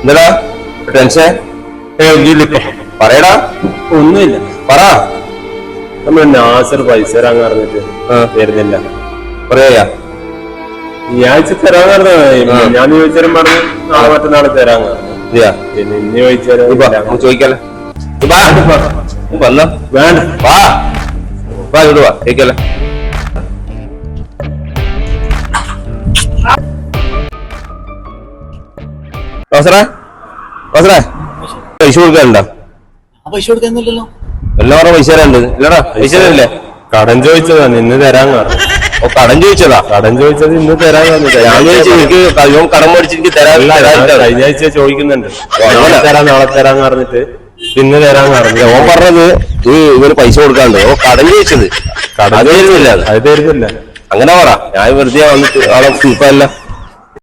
എന്താടാ ടെൻഷൻ പറയടാ ഒന്നുമില്ല പറ നമ്മൾ നാസർ പൈസ തരാന്ന് പറഞ്ഞിട്ട്. തരുന്നില്ല പറയാ ഈ ആഴ്ച തരാൻ പറഞ്ഞ. ഞാൻ ചോദിച്ചാലും പറഞ്ഞു നാളെ മറ്റന്നാളെ തരാന്ന് പറഞ്ഞു പിന്നെ ഇന്ന് ചോദിച്ചാലും ചോദിക്കാലോ വേണ്ട വാ വാ ഇങ്ങോട്ട് വാ കേക്കല്ലേ അവസരേ വസറേ? പൈസ കൊടുക്കാനുണ്ടോ? പൈസ കൊടുക്കുന്നില്ലല്ലോ എല്ലാവരും പൈസ തരാനുണ്ട്. ഇല്ലടാ പൈസ തരില്ലേ? കടം ചോദിച്ചതാ നിന്ന് തരാൻ ഓ കടം ചോദിച്ചതാ? കടം ചോദിച്ചത് ഇന്ന് തരാൻ ഞാൻ ചോദിച്ചു എനിക്ക് കഴിയും കടം മേടിച്ച് എനിക്ക് തരാൻ. കഴിഞ്ഞ ആഴ്ച ചോദിക്കുന്നുണ്ട്. നാളെ തരാൻ നാളെ തരാൻ പറഞ്ഞിട്ട് ഇന്ന് തരാൻ പറഞ്ഞില്ല ഓൻ പറഞ്ഞത് ഈ ഇവർ പൈസ കൊടുക്കാണ്ട്. ഓ കടം ചോദിച്ചത്. കടം അത് തരുന്നില്ല. അത്. അത് തരുന്നില്ല. അങ്ങനെ പറ. ഞാൻ വെറുതെ വന്നിട്ട് ആളെ ഇപ്പല്ല